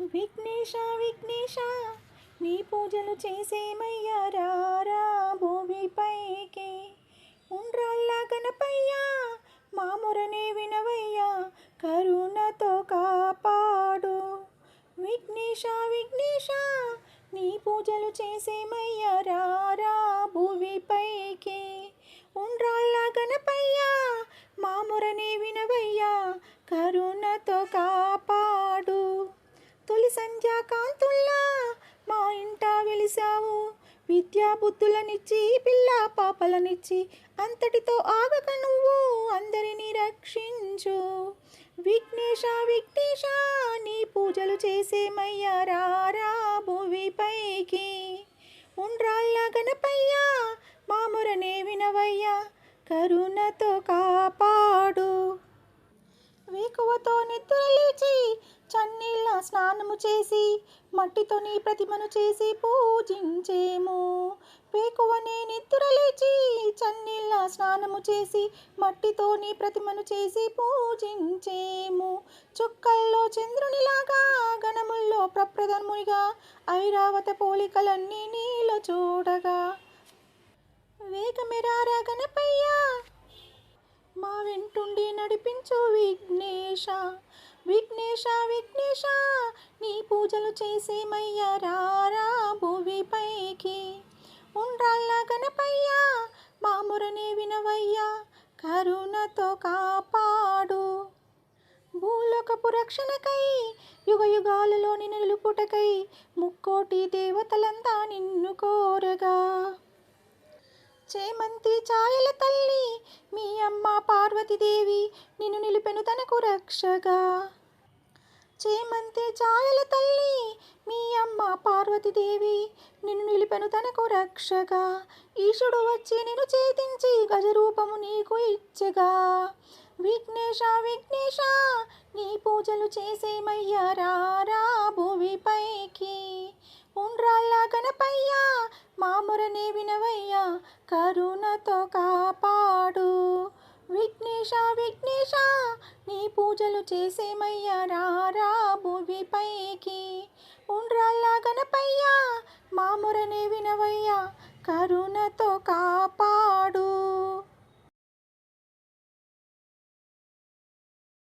విఘ్నేశ విఘ్నేశ నీ పూజలు చేసేమయ్యా రారా భూమిపైకి. ఉండ్రాళ్ళ గణపయ్యా మా మొరనే వినవయ్యా కరుణతో కాపాడు. విఘ్నేశ విఘ్నేశ నీ పూజలు చేసేమయ్యా రారా సంధ్యాకాంతుల్లా మా ఇంట వెలిసావు విద్యా బుద్ధులనిచ్చి పిల్ల పాపలనిచ్చి అంతటితో ఆగక నువ్వు అందరినీ రక్షించు. విఘ్నేశ విఘ్నేశ నీ పూజలు చేసేమయ్యా రారా భూమిపైకి ఉండ్రాళ్ళ గణపయ్యా మామురనే వినవయ్యా కరుణ చేసి మట్టితో నీ ప్రతిమను చేసి పూజించేము. వేకువనే నిద్రలేచి చన్నీళ్ళ స్నానము చేసి మట్టితో నీ ప్రతిమను చేసి పూజించేము. చుక్కల్లో చంద్రునిలాగా గణముల్లో ప్రప్రథమునిగా ఐరావత పోలికలన్నీ నీలో చూడగా. వేగమెరారా గణపయ్యా మా వెంటుండి నడిపించు విఘ్నేశ. విఘ్నేశ విఘ్నేశ నీ పూజలు చేసేమయ్యా రారా భూమిపైకి ఉండ్రాళ్ళ గణపయ్యా మామురనే వినవయ్యా కరుణతో కాపాడు. భూలోకపు రక్షణకై యుగ యుగాలలో నిలుపుటకై ముక్కోటి దేవతలంతా నిన్ను కోరగా. చేమంతి ఛాయల తల్లి మీ అమ్మ పార్వతీదేవి నిన్ను నిలిపెను తనకు రక్షగా. చేమంతి ఛాయల తల్లి మీ అమ్మ పార్వతీదేవి నిన్ను నిలిపెను తనకు రక్షగా. ఈశుడు వచ్చి నిన్ను చేతించి గజరూపము నీకు ఇచ్చగా. విఘ్నేశ విఘ్నేశ నీ పూజలు చేసేమయ్యా రారా మా వినవయ్యా కరుణతో కాపాడు. విఘ్నేశ విఘ్నేశ నీ పూజలు చేసేమయ్యా రారా భూమిపైకి ఉండ్రాల్లా గణపయ్యా మా వినవయ్యా కరుణతో కాపాడు.